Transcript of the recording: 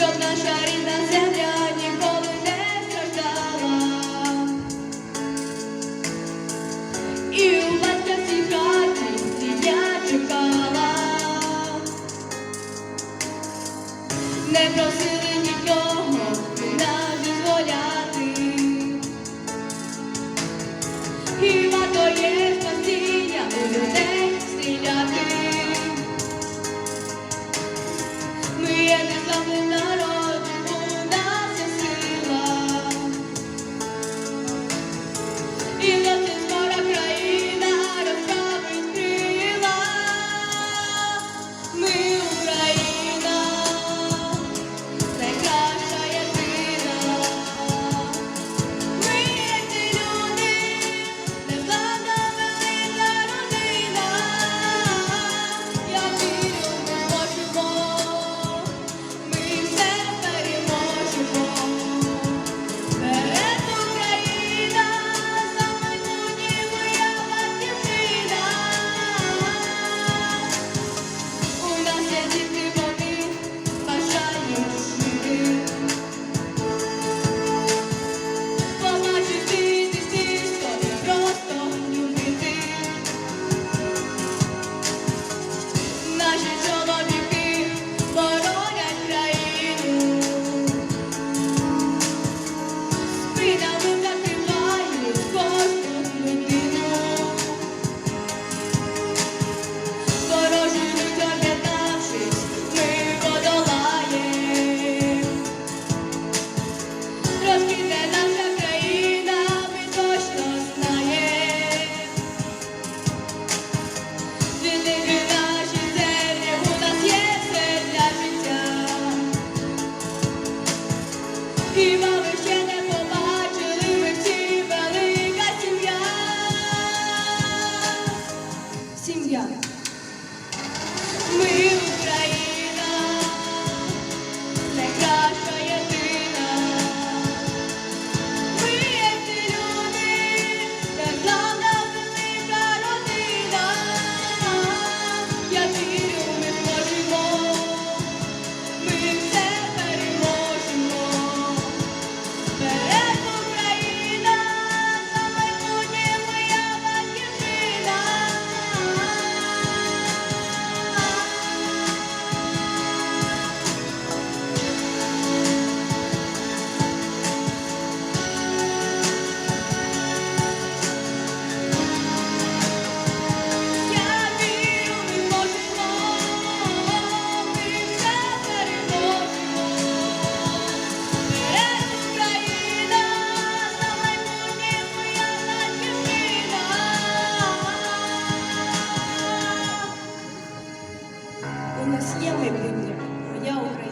щоб наша рідна земля ніколи не страждала. І у батьківській хаті я. Не проси Viva нас є майбутнє, моя Україна.